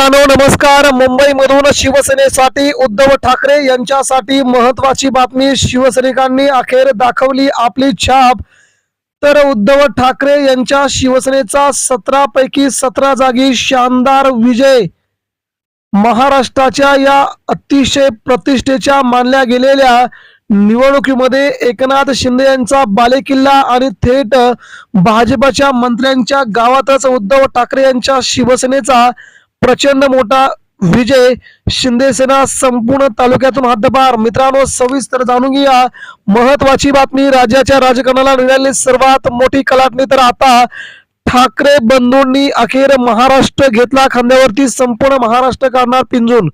मित्रांनो नमस्कार. मुंबईमधून शिवसेनेसाठी उद्धव ठाकरे यांच्यासाठी महत्वाची बातमी शिवसैनिकांनी अखेर दाखवली आपली छाप. तर उद्धव ठाकरे यांच्या शिवसेनेचा सतरा पैकी सतरा जागी शानदार विजय महाराष्ट्राच्या या अतिशय प्रतिष्ठेच्या मानल्या गेलेल्या निवडणुकीमध्ये एकनाथ शिंदे यांचा बालेकिल्ला आणि थेट भाजपच्या मंत्र्यांच्या गावातच उद्धव ठाकरे यांच्या शिवसेनेचा प्रचंड मोठा विजय शिंदेसेना संपूर्ण तालुक्यातून हद्दपार. मित्रांनो सविस्तर जाणून घ्या महत्वाची बातमी राज्याच्या राजकारणाला मिळालेली सर्वात मोठी कलाटणी तर आता ठाकरे बंधूंनी अखेर महाराष्ट्र घेतला खांद्यावरती संपूर्ण महाराष्ट्र काढणार पिंजून.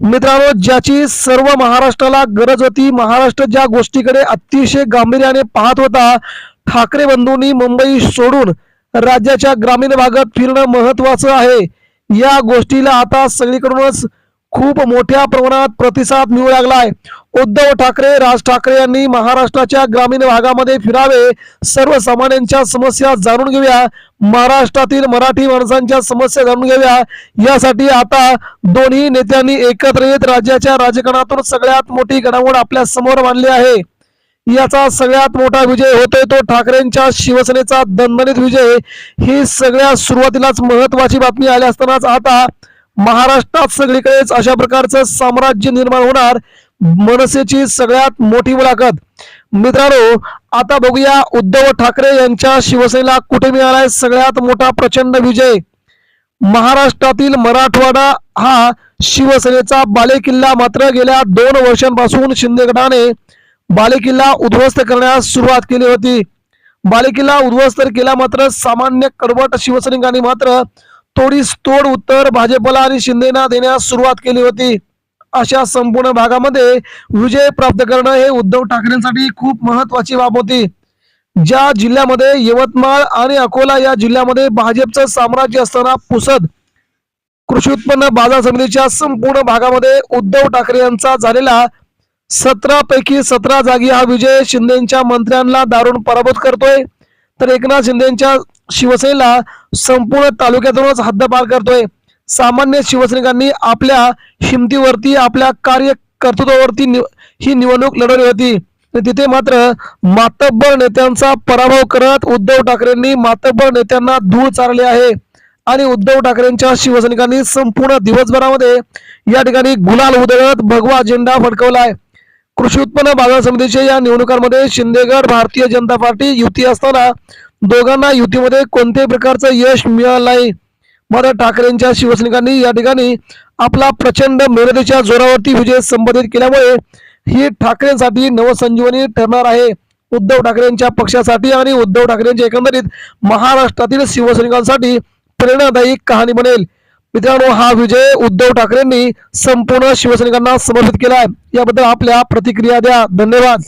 मित्रांनो ज्याची सर्व महाराष्ट्राला गरज होती महाराष्ट्र ज्या गोष्टीकडे अतिशय गांभीर्याने पाहत होता ठाकरे बंधूंनी मुंबई सोडून राज्याच्या ग्रामीण भागात फिरणं महत्वाचं आहे. या गोष्टीला आता सगळीकडूनच खूप मोठ्या प्रमाणात प्रतिसाद मिळू लागलाय. उद्धव ठाकरे राज ठाकरे यांनी महाराष्ट्राच्या ग्रामीण भागामध्ये फिरावे सर्वसामान्यांच्या समस्या जाणून घेऊया. महाराष्ट्रातील मराठी माणसांच्या समस्या जाणून घेऊया. यासाठी आता दोन्ही नेत्यांनी एकत्र येत राज्याच्या राजकारणातून सगळ्यात मोठी घडामोड आपल्यासमोर मांडली आहे. याचा सगळ्यात मोठा विजय होतोय तो ठाकरेंच्या शिवसेनेचा दणदणीत विजय. ही सगळ्या सुरुवातीलाच महत्वाची बातमी आली असतानाच आता महाराष्ट्रात सगळीकडेच अशा प्रकारचं साम्राज्य निर्माण होणार मनसेची सगळ्यात मोठी मुलाखत. मित्रांनो आता बघूया उद्धव ठाकरे यांच्या शिवसेनेला कुठे मिळालाय सगळ्यात मोठा प्रचंड विजय. महाराष्ट्रातील मराठवाडा हा शिवसेनेचा बालेकिल्ला मात्र गेल्या दोन वर्षांपासून शिंदे गटाने बालेकिल्ला उद्ध्वस्त करण्यास सुरुवात केली होती. बालेकिल्ला उद्ध्वस्त केला मात्र सामान्य कडवट शिवसैनिकांनी मात्र तोडीस तोड उत्तर भाजपला आणि शिंदेना देण्यास सुरुवात केली होती. अशा संपूर्ण भागामध्ये विजय प्राप्त करणं हे उद्धव ठाकरेंसाठी खूप महत्वाची बाब होती. ज्या जिल्ह्यामध्ये यवतमाळ आणि अकोला या जिल्ह्यामध्ये भाजपचं साम्राज्य असताना पुसद कृषी उत्पन्न बाजार समितीच्या संपूर्ण भागामध्ये उद्धव ठाकरे यांचा झालेला सतरा पैकी सतरा जागी हा विजय शिंदेच्या मंत्र्यांना दारुण पराभूत करतोय. तर एकनाथ शिंदेच्या शिवसेनेला संपूर्ण तालुक्यातूनच हद्दपार करतोय. सामान्य शिवसैनिकांनी आपल्या हिमतीवरती आपल्या कार्य कर्तृत्वावरती नि- ही निवडणूक लढवली होती. तर तिथे मात्र मातब्बर नेत्यांचा पराभव करत उद्धव ठाकरेंनी मातब्बर नेत्यांना धूळ चारले आहे. आणि उद्धव ठाकरेंच्या शिवसैनिकांनी संपूर्ण दिवसभरामध्ये या ठिकाणी गुलाल उधळत भगवा झेंडा फडकवला आहे कृषी उत्पन्न बाजार समितीच्या या निवडणुकांमध्ये शिंदेगड भारतीय जनता पार्टी युती असताना दोघांना युतीमध्ये कोणत्याही प्रकारचं यश मिळालं नाही. मात्र ठाकरेंच्या शिवसैनिकांनी या ठिकाणी आपला प्रचंड मेहनतीच्या जोरावरती विजय संपादित केल्यामुळे ही ठाकरेंसाठी नवसंजीवनी ठरणार आहे. उद्धव ठाकरेंच्या पक्षासाठी आणि उद्धव ठाकरेंच्या एकंदरीत महाराष्ट्रातील शिवसैनिकांसाठी प्रेरणादायी कहाणी बनेल. मित्रांनो हा विजय उद्धव ठाकरेंनी संपूर्ण शिवसैनिकांना समर्पित आहे याबद्दल आपल्या प्रतिक्रिया द्या. धन्यवाद.